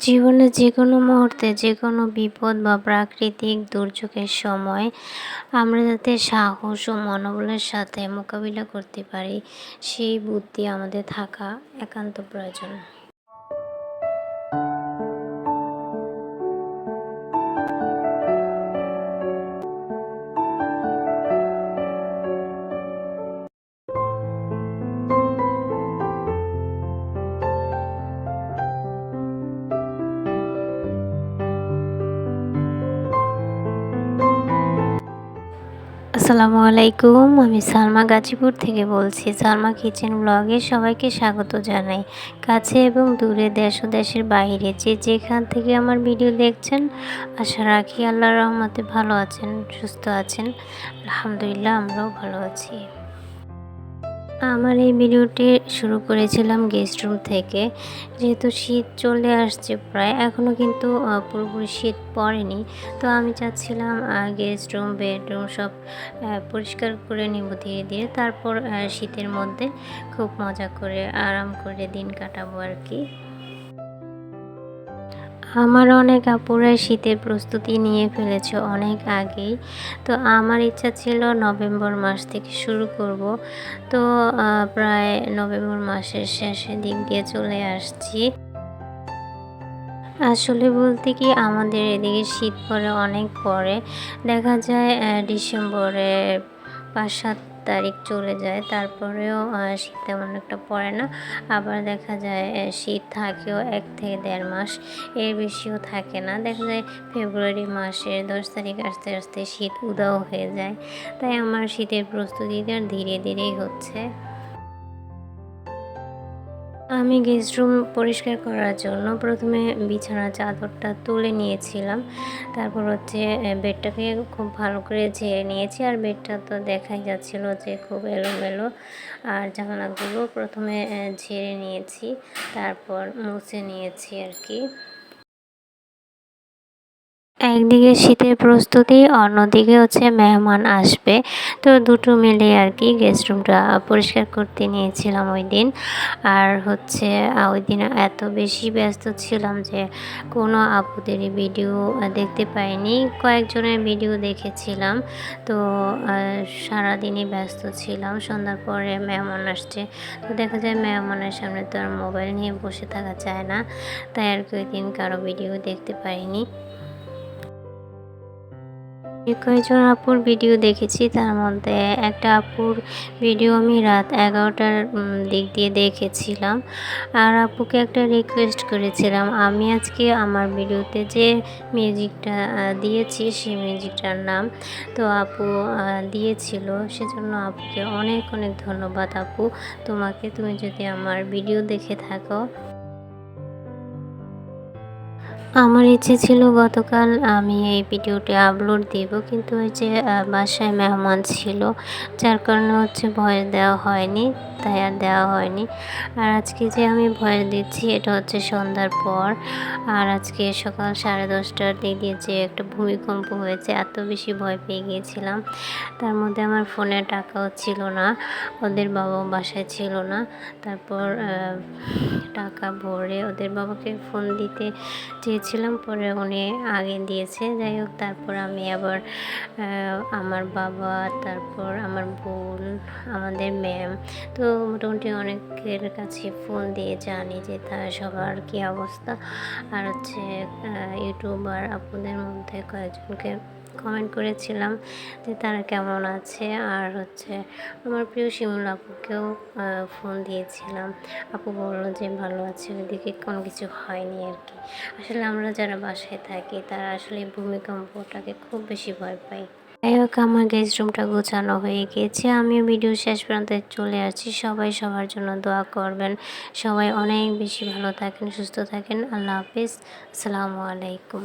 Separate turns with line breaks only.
জীবনে যে কোনো মুহূর্তে, যে কোনো বিপদ বা প্রাকৃতিক দুর্যোগের সময় আমরা যাতে সাহস ও মনোবলের সাথে মোকাবিলা করতে পারি, সেই বুদ্ধি আমাদের থাকা একান্ত প্রয়োজন। আসসালামু আলাইকুম, আমি সালমা গাজীপুর থেকে বলছি। সালমা কিচেন ব্লগে সবাইকে স্বাগত জানাই। কাছে এবং দূরে দেশ ও দেশের বাইরে যে যেখান থেকে আমার ভিডিও দেখছেন, আশা রাখি আল্লাহ রহমতে ভালো আছেন, সুস্থ আছেন। আলহামদুলিল্লাহ, আমরাও ভালো আছি। আমার এই ভিডিওটি শুরু করেছিলাম গেস্ট রুম থেকে। যেহেতু শীত চলে আসছে প্রায় এখনও কিন্তু পুরোপুরি শীত পড়েনি। তো আমি চাচ্ছিলাম গেস্ট রুম বেডরুম সব পরিষ্কার করে নিব ধীরে ধীরে। তারপর শীতের মধ্যে খুব মজা করে, আরাম করে দিন কাটাবো আর কি। আমার অনেক আপুরাই শীতের প্রস্তুতি নিয়ে ফেলেছে অনেক আগেই। তো আমার ইচ্ছা ছিল নভেম্বর মাস থেকে শুরু করব। তো প্রায় নভেম্বর মাসের শেষের দিক দিয়ে চলে আসছি। আসলে বলতে কি, আমাদের এদিকে শীত পরে অনেক পরে। দেখা যায় ডিসেম্বরে পাঁচ সাত তারিখ চলে যায়, তারপরেও শীত তেমন একটা পড়ে না। আবার দেখা যায় শীত থাকেও এক থেকে দেড় মাস, এর বেশিও থাকে না। দেখা যায় ফেব্রুয়ারি মাসের দশ তারিখ আস্তে আস্তে শীত উদাও হয়ে যায়। তাই আমার শীতের প্রস্তুতিটা ধীরে ধীরেই হচ্ছে। আমি গেস্ট রুম পরিষ্কার করার জন্য প্রথমে বিছানা চাদরটা তুলে নিয়েছিলাম। তারপর হচ্ছে বেডটাকে খুব ভালো করে ঝেড়ে নিয়েছি। আর বেডটা তো দেখাই যাচ্ছিল যে খুব এলোমেলো। আর জানালাগুলো প্রথমে ঝেড়ে নিয়েছি। তারপর মুছে নিয়েছি আর কি। একদিকে শীতের প্রস্তুতি, অন্যদিকে হচ্ছে মেহমান আসবে। তো দুটো মিলে আর কি গেস্ট রুমটা পরিষ্কার করতে নিয়েছিলাম ওই দিন। আর হচ্ছে ওই দিন এত বেশি ব্যস্ত ছিলাম যে কোনো আপুদেরই ভিডিও দেখতে পাইনি। কয়েকজনের ভিডিও দেখেছিলাম। তো সারাদিনই ব্যস্ত ছিলাম। সন্ধ্যার পরে মেহমান আসছে। তো দেখা যায় মেহমানের সামনে তো আর মোবাইল নিয়ে বসে থাকা যায় না। তাই আর কি ওই দিন কারও ভিডিও দেখতে পাইনি। কয়েকজন আপুর ভিডিও দেখেছি, তার মধ্যে একটা আপুর ভিডিও আমি রাত এগারোটার দিক দিয়ে দেখেছিলাম। আর আপুকে একটা রিকোয়েস্ট করেছিলাম, আমি আজকে আমার ভিডিওতে যে মিউজিকটা দিয়েছি সেই মিউজিকটার নাম তো আপু দিয়েছিল। সেজন্য আপুকে অনেক অনেক ধন্যবাদ আপু। তোমাকে তুমি যদি আমার ভিডিও দেখে থাকো। আমার ইচ্ছে ছিল গতকাল আমি এই ভিডিওটি আপলোড দিব, কিন্তু ওই যে বাসায় মেহমান ছিল, যার কারণে হচ্ছে ভয় দেওয়া হয়নি। তাই আর দেওয়া হয়নি। আর আজকে যে আমি ভয়েস দিচ্ছি, এটা হচ্ছে সন্ধ্যার পর। আর আজকে সকাল সাড়ে দশটার দিক যে একটা ভূমিকম্প হয়েছে, এত বেশি ভয় পেয়ে গিয়েছিলাম। তার মধ্যে আমার ফোনে টাকাও ছিল না, ওদের বাবাও বাসায় ছিল না। তারপর টাকা ভরে ওদের বাবাকে ফোন দিতে চেয়েছিলাম, পরে উনি আগে দিয়েছে। যাই হোক, তারপর আমি আবার আমার বাবা, তারপর আমার বোন, আমাদের ম্যাম তো মোটামুটি অনেকের কাছে ফোন দিয়ে জানি যে তার সবার কী অবস্থা। আর হচ্ছে ইউটিউবার আপুদের মধ্যে কয়েকজনকে কমেন্ট করেছিলাম যে তারা কেমন আছে। আর হচ্ছে, আমার প্রিয় শিমুল আপুকেও ফোন দিয়েছিলাম। আপু বলল যে ভালো আছে, ওইদিকে কোনো কিছু হয়নি আর কি। আসলে আমরা যারা বাসায় থাকি, তারা আসলে ভূমিকম্পটাকে খুব বেশি ভয় পাই যাই হোক, আমার গেস্ট রুমটা গোছানো হয়ে গিয়েছে আমিও ভিডিও শেষ পর্যন্ত চলে আসছি। সবাই সবার জন্য দোয়া করবেন। সবাই অনেক বেশি ভালো থাকেন, সুস্থ থাকেন। আল্লাহ হাফিজ। আসসালামু আলাইকুম।